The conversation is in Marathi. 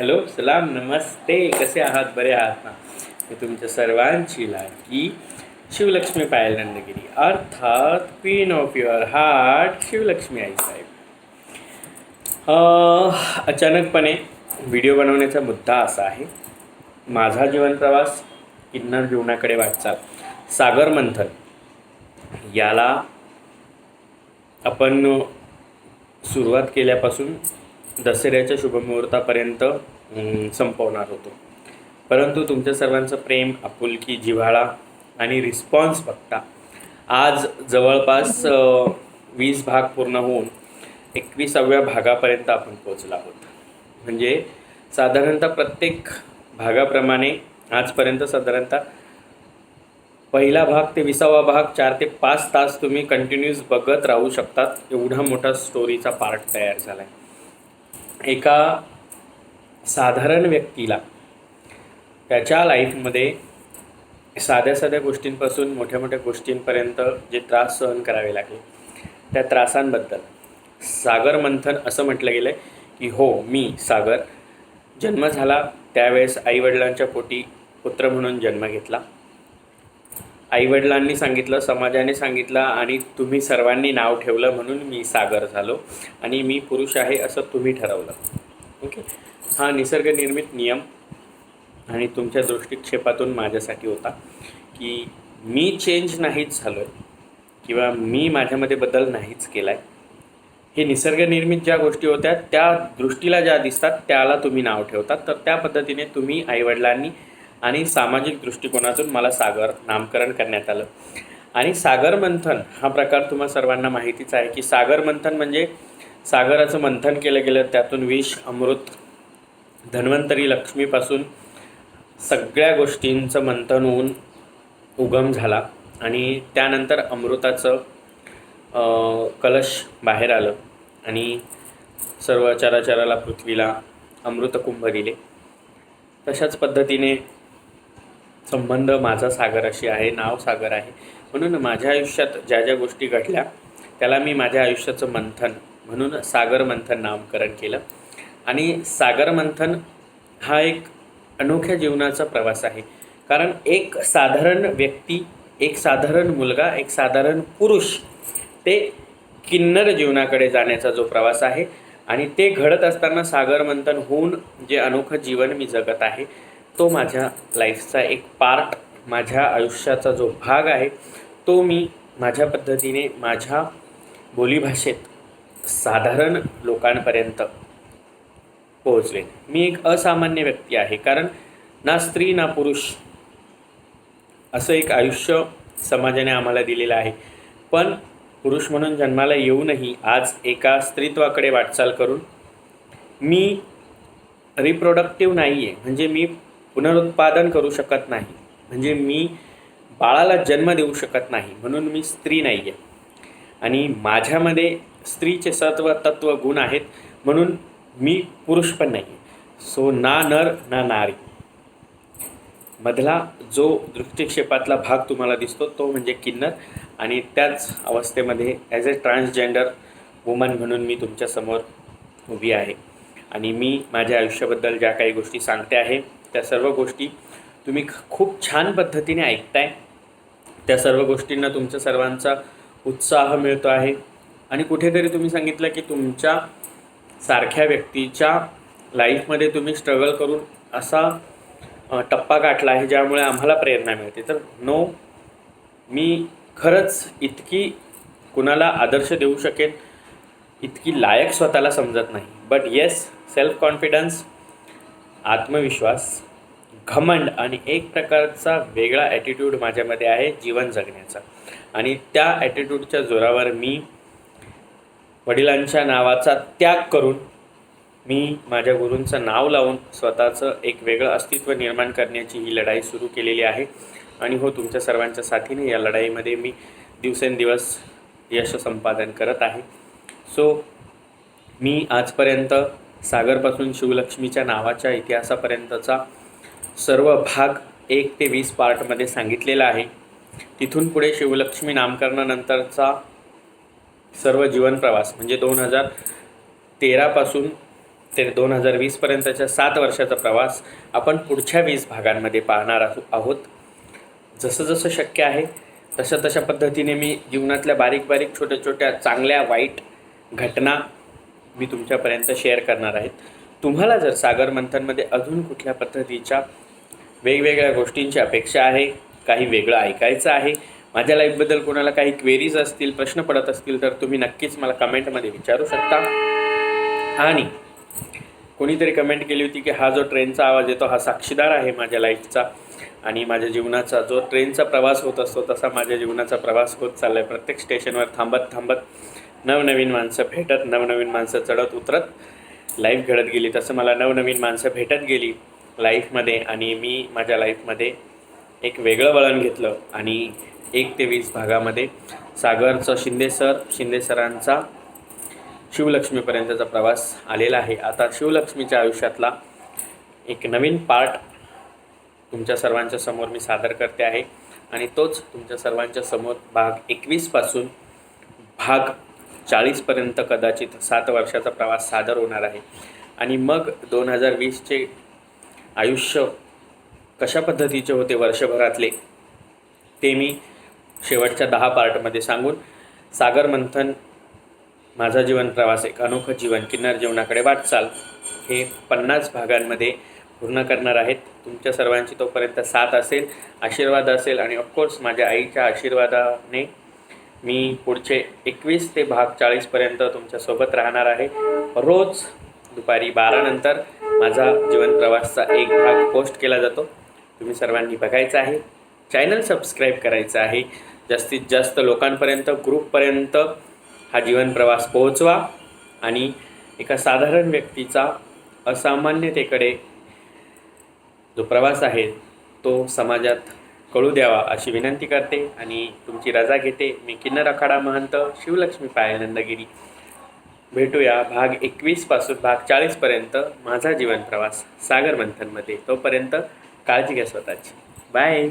हॅलो सलाम नमस्ते. कसे आहात? बरे आहात ना? मी तुमच्या सर्वांची लाडकी शिवलक्ष्मी पायल नंदगिरी. अर्थात queen of your heart Shivalakshmi आई साहेब. अचानकपणे व्हिडिओ बनवण्याचा मुद्दा असा आहे. माझा जीवन प्रवास किन्नर जीवनाकडे वाटचाल. सागर मंथन. याला आपण सुरुवात केल्यापासून दसऱ्याच्या शुभमुहूर्तापर्यंत संपवणार होतो. परंतु तुमच्या सर्वांचं प्रेम आपुलकी जिव्हाळा आणि रिस्पॉन्स बघता आज जवळपास वीस भाग पूर्ण होऊन एकविसाव्या भागापर्यंत आपण पोचला आहोत. म्हणजे साधारणतः प्रत्येक भागाप्रमाणे आजपर्यंत साधारणतः पहिला भाग ते विसावा भाग चार ते पाच तास तुम्ही कंटिन्यूस बघत राहू शकतात. एवढा मोठा स्टोरीचा पार्ट तयार झाला आहे एका साधारण व्यक्तीला त्याच्या लाईफमध्ये साध्या साध्या गोष्टींपासून मोठ्या मोठ्या गोष्टींपर्यंत जे त्रास सहन करावे लागले त्या त्रासांबद्दल. सागर मंथन असं म्हटलं गेलं आहे की हो मी सागर जन्म झाला त्यावेळेस आईवडिलांच्या पोटी पुत्र म्हणून जन्म घेतला. आईवडिलांनी सांगितलं समाजाने सांगितलं आणि तुम्ही सर्वांनी नाव ठेवलं म्हणून मी सागर झालो आणि मी पुरुष आहे असं तुम्ही ठरवलं. ओके? हा निसर्गनिर्मित नियम आणि तुमच्या दृष्टिक्षेपातून माझ्यासाठी होता की मी चेंज नाहीच झालो आहे किंवा मी माझ्यामध्ये बदल नाहीच केला आहे हे निसर्गनिर्मित ज्या गोष्टी होत्या त्या दृष्टीला ज्या दिसतात त्याला तुम्ही नाव ठेवतात. तर त्या पद्धतीने तुम्ही आईवडिलांनी आणि सामाजिक दृष्टिकोनातून मला सागर नामकरण करण्यात आलं. आणि सागर मंथन हा प्रकार तुम्हा सर्वांना माहितीच आहे की सागर मंथन म्हणजे सागराचं मंथन केलं गेलं त्यातून विष अमृत धन्वंतरी लक्ष्मीपासून सगळ्या गोष्टींचं मंथन होऊन उगम झाला आणि त्यानंतर अमृताचं कलश बाहेर आलं आणि सर्व चराचराला पृथ्वीला अमृतकुंभ दिले. तशाच पद्धतीने संबंध माझा सागराशी आहे नाव सागर आहे. म्हणून माझ्या आयुष्यात ज्या ज्या गोष्टी घडल्या त्याला मी माझ्या आयुष्याचं मंथन म्हणून सागर मंथन नामकरण केलं. आणि सागर मंथन हा एक अनोख्या जीवनाचा प्रवास आहे. कारण एक साधारण व्यक्ती एक साधारण मुलगा एक साधारण पुरुष ते किन्नर जीवनाकडे जाण्याचा जो प्रवास आहे. आणि ते घडत असताना सागर मंथन होऊन जे अनोखं जीवन मी जगत आहे तो माझ्या लाईफचा एक पार्ट माझ्या आयुष्याचा जो भाग आहे तो मी माझ्या पद्धतीने माझ्या बोलीभाषेत साधारण लोकांपर्यंत पोहोचले. मी एक असामान्य व्यक्ती आहे कारण ना स्त्री ना पुरुष असं एक आयुष्य समाजाने आम्हाला दिलेलं आहे. पण पुरुष म्हणून जन्माला येऊनही आज एका स्त्रीत्वाकडे वाटचाल करून मी रिप्रोडक्टिव्ह नाही आहे म्हणजे मी पुनरुत्पादन करू शकत नाही. म्हणजे मी बाळाला जन्म देऊ शकत नाही म्हणून मी स्त्री नाही आहे आणि माझ्यामध्ये स्त्रीचे सत्व तत्व गुण आहेत म्हणून मी पुरुष पण नाही सो ना नर ना नारी. मधला जो दृष्टिक्षेपातला भाग तुम्हाला दिसतो तो म्हणजे किन्नर. आणि त्याच अवस्थेमध्ये ॲज अ ट्रान्सजेंडर वुमन म्हणून मी तुमच्यासमोर उभी आहे. आणि मी माझ्या आयुष्याबद्दल ज्या काही गोष्टी सांगते आहे त्या सर्व गोष्टी तुम्ही ख- खूप छान पद्धतीने ऐकताय. त्या सर्व गोष्टींना तुमच्या सर्वांचा उत्साह मिळतो आहे. आणि कुठेतरी तुम्ही सांगितलं की तुमच्या सारख्या व्यक्तीच्या लाईफमध्ये तुम्ही स्ट्रगल करून असा टप्पा गाठला आहे ज्यामुळे आम्हाला प्रेरणा मिळते. तर नो मी खरंच इतकी कुणाला आदर्श देऊ शकेन इतकी लायक स्वतःला समजत नाही. बट येस सेल्फ कॉन्फिडन्स आत्मविश्वास घमंड आणि एक प्रकारचा वेगळा ॲटिट्यूड माझ्यामध्ये आहे जीवन जगण्याचा. आणि त्या ॲटिट्यूडच्या जोरावर मी वडिलांच्या नावाचा त्याग करून मी माझ्या गुरूंचं नाव लावून स्वतःचं एक वेगळं अस्तित्व निर्माण करण्याची ही लढाई सुरू केलेली आहे. आणि हो तुमच्या सर्वांच्या साथीने या लढाईमध्ये मी दिवसेंदिवस यश संपादन करत आहे. सो मी आजपर्यंत सागरपासून शिवलक्ष्मीच्या नावाच्या इतिहासापर्यंतचा सर्व भाग एक ते वीस पार्टमध्ये सांगितलेला आहे. तिथून पुढे शिवलक्ष्मी नामकरणानंतरचा सर्व जीवन प्रवास म्हणजे दोन हजार तेरापासून ते दोन हजार वीसपर्यंतच्या सात वर्षाचा प्रवास आपण पुढच्या वीस भागांमध्ये पाहणार आहोत. जसं जसं शक्य आहे तशा तशा पद्धतीने मी जीवनातल्या बारीक बारीक छोट्या छोट्या चांगल्या वाईट घटना मी तुमच्यापर्यंत शेअर करणार आहेत. तुम्हाला जर सागर मंथनमध्ये अजून कुठल्या पद्धतीच्या वेगवेगळ्या गोष्टींची अपेक्षा आहे काही वेगळं ऐकायचं आहे माझ्या लाईफबद्दल कोणाला काही क्वेरीज असतील प्रश्न पडत असतील तर तुम्ही नक्कीच मला कमेंटमध्ये विचारू शकता. आणि कोणीतरी कमेंट केली होती की हा जो ट्रेनचा आवाज येतो हा साक्षीदार आहे माझ्या लाईफचा आणि माझ्या जीवनाचा जो ट्रेनचा प्रवास होत असतो तसा माझ्या जीवनाचा प्रवास होत चालला आहे प्रत्येक स्टेशनवर थांबत थांबत नवनवीन माणसं भेटत नवनवीन माणसं चढत उतरत. लाईफ घडत गेली तसं मला नवनवीन माणसं भेटत गेली लाईफमध्ये आणि मी माझ्या लाईफमध्ये एक वेगळं वळण घेतलं आणि एक ते वीस भागामध्ये सागरचं शिंदे सर शिंदे सरांचा शिवलक्ष्मीपर्यंतचा प्रवास आलेला आहे. आता शिवलक्ष्मीच्या आयुष्यातला एक नवीन पार्ट तुमच्या सर्वांच्या समोर मी सादर करते आहे. आणि तोच तुमच्या सर्वांच्या समोर भाग एकवीसपासून भाग चाळीसपर्यंत कदाचित सात वर्षाचा प्रवास सादर होणार आहे. आणि मग दोन हजार वीसचे आयुष्य कशा पद्धतीचे होते वर्षभरातले ते मी शेवटच्या दहा पार्टमध्ये सांगून सागर मंथन माझा जीवन प्रवास एक अनोखं जीवन किन्नर जीवनाकडे वाटचाल हे पन्नास भागांमध्ये पूर्ण करणार आहेत. तुमच्या सर्वांची तोपर्यंत साथ असेल आशीर्वाद असेल आणि ऑफकोर्स माझ्या आईच्या आशीर्वादाने मी पुढचे एकवीस ते भाग चाळीसपर्यंत तुमच्यासोबत राहणार आहे. रोज दुपारी बारानंतर माझा जीवन प्रवासचा एक भाग पोस्ट केला जातो. तुम्ही सर्वांनी बघायचा आहे. चॅनल सबस्क्राईब करायचं आहे. जास्तीत जास्त लोकांपर्यंत ग्रुपपर्यंत हा जीवन प्रवास पोहोचवा आणि एका साधारण व्यक्तीचा असामान्यतेकडे जो प्रवास आहे तो समाजात कळू द्यावा अशी विनंती करते आणि तुमची रजा घेते. मी किन्नर अखाडा महंत शिवलक्ष्मी पायानंदगिरी भेटूया भाग एकवीसपासून भाग चाळीसपर्यंत माझा जीवन प्रवास सागर मंथनमध्ये तोपर्यंत काळजी घ्या स्वतःची. बाय.